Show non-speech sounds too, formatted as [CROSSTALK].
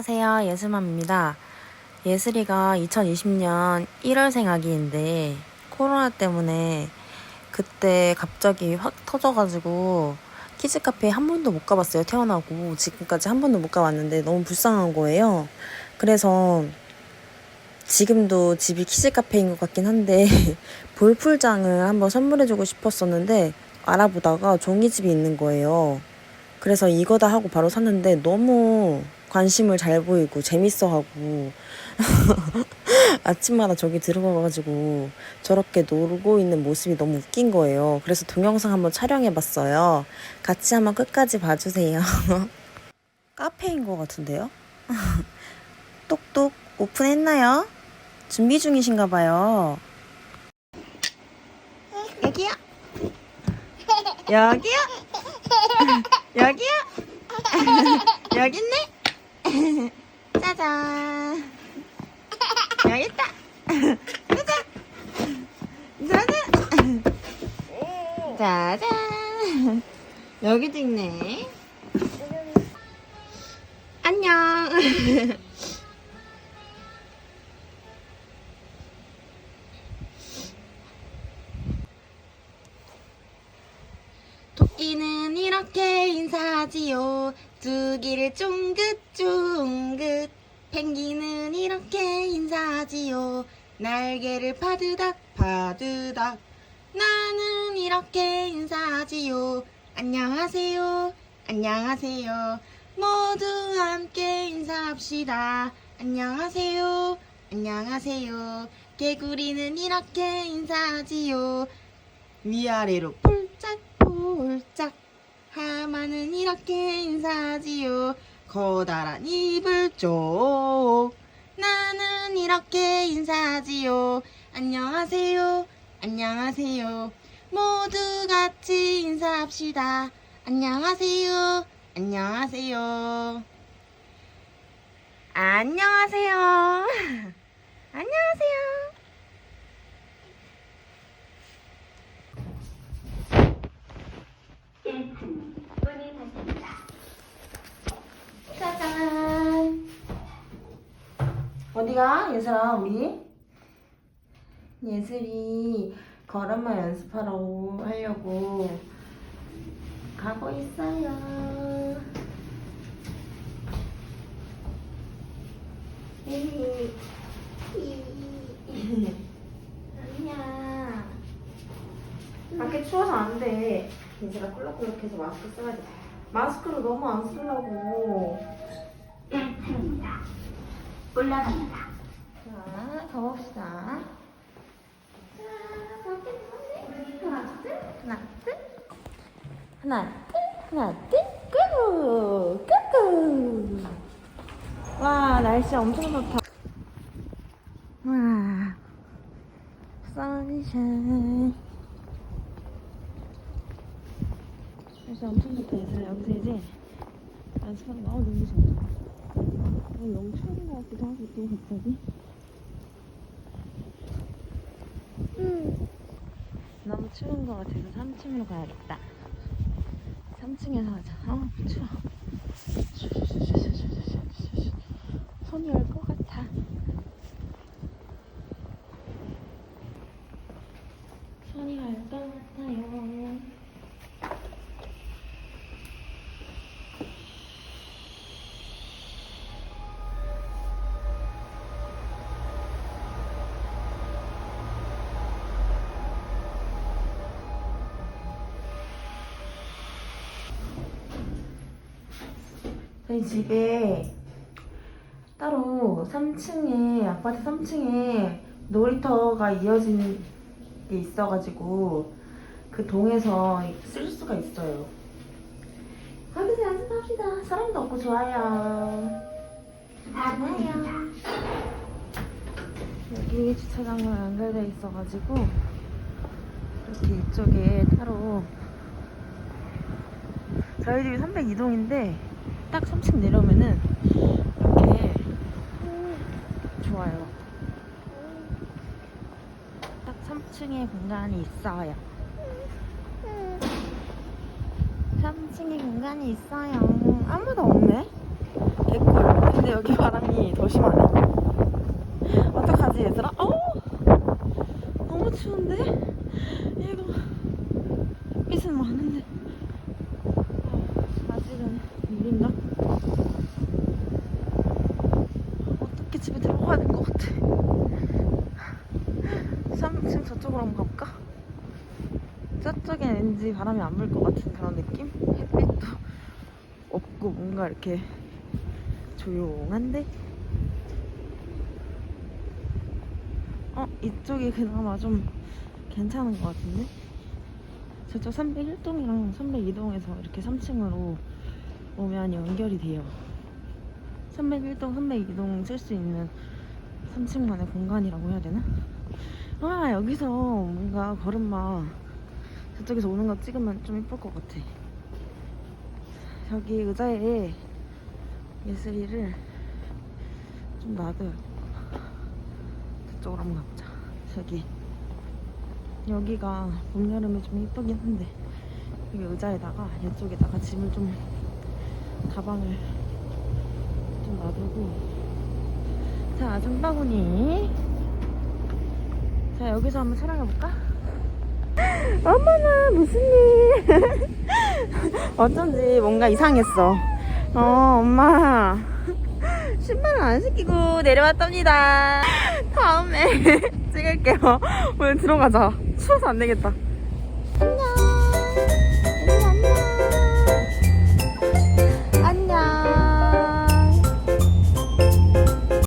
안녕하세요. 예슬맘입니다. 예슬이가 2020년 1월생 아기인데 코로나 때문에 그때 갑자기 확 터져가지고 키즈카페 한 번도 못 가봤어요. 태어나고 지금까지 한 번도 못 가봤는데 너무 불쌍한 거예요. 그래서 지금도 집이 키즈카페인 것 같긴 한데 [LAUGHS] 볼풀장을 한번 선물해주고 싶었었는데 알아보다가 종이집이 있는 거예요. 그래서 이거다 하고 바로 샀는데 너무 관심을 잘 보이고 재밌어하고 [LAUGHS] 아침마다 저기 들어가가지고 저렇게 놀고 있는 모습이 너무 웃긴 거예요. 그래서 동영상 한번 촬영해봤어요. 같이 한번 끝까지 봐주세요. [LAUGHS] 카페인 것 같은데요? [LAUGHS] 똑똑 오픈했나요? 준비 중이신가 봐요. 여기요. 여기요. 여기요. 여기 있네. 짜잔. 여기 있다. 짜잔. 짜잔. 짜잔. 여기도 있네. 안녕. [LAUGHS] 토끼는 이렇게 인사하지요. 두 귀를 쫑긋쫑긋. 펭귄은 이렇게 인사하지요. 날개를 파드닥 파드닥. 나는 이렇게 인사하지요. 안녕하세요. 안녕하세요. 모두 함께 인사합시다. 안녕하세요. 안녕하세요. 개구리는 이렇게 인사하지요. 위아래로 폴짝폴짝 하마는 이렇게 인사하지요 커다란 입을 쪽 나는 이렇게 인사하지요 안녕하세요 안녕하세요 모두 같이 인사합시다 안녕하세요 안녕하세요 안녕하세요 안녕하세요 짜잔. 어디가 예슬아 우리? 예슬이 걸음마 연습하러 하려고 가고 있어요. 아니야. 밖에 추워서 안 돼. 예슬아 꿀럭꿀럭해서 마스크 써야 돼. 마스크를 너무 안 쓰려고. 1층입니다. 가봅시다. 자, 하나, 둘, 하나, 둘, 하나, 둘, 하나, 둘. 와, 날씨 엄청 좋다. 날씨 엄청 좋다. 그래서 여기서 이제 연습하는 거 너무 좋아. 너무 추운 것 같기도 하고 또 갑자기. 음. 너무 추운 것 같아서 3층으로 가야겠다. 3층에서 하자. 아 추워. 손이 저희 집에 따로 3층에 아파트 3층에 놀이터가 이어진 게 있어가지고 그 동에서 쓸 수가 있어요. 거기서 연습합시다. 사람도 없고 좋아요. 다음입니다. 여기 주차장은 연결돼 있어가지고 이렇게 이쪽에 따로 저희 집이 302동인데 딱 3층 내려오면은 이렇게 좋아요. 딱 3층에 공간이 있어요. 3층에 공간이 있어요. 아무도 없네. 개꿀. 근데 여기 바람이 더 심하네. 어떡하지 얘들아? 어 너무 추운데? 이거 햇빛은 많은데 어, 아직은 물린다. 어떻게 집에 들어가야 될 것 같아. 3층 저쪽으로 한번 가볼까? 저쪽엔 왠지 바람이 안 불 것 같은 그런 느낌? 햇빛도 없고 뭔가 이렇게 조용한데? 어, 이쪽이 그나마 좀 괜찮은 것 같은데? 저쪽 301동이랑 302동에서 이렇게 3층으로 오면 연결이 돼요. 301동, 302동 쓸 수 있는 3층만의 공간이라고 해야 되나? 아, 여기서 뭔가 걸음마 저쪽에서 오는 거 찍으면 좀 이쁠 것 같아. 저기 의자에 예슬이를 좀 놔둬요. 저쪽으로 한번 가보자. 저기 여기가 봄 여름에 좀 이쁘긴 한데 여기 의자에다가 이쪽에다가 짐을 좀 가방을 좀 놔두고. 자 장바구니. 자 여기서 한번 촬영해볼까? [LAUGHS] 어머나 무슨 일? [LAUGHS] 어쩐지 뭔가 이상했어. 어 엄마. [LAUGHS] 신발을 안 신기고 내려왔답니다. 다음에 찍을게요. 오늘 들어가자. 추워서 안 되겠다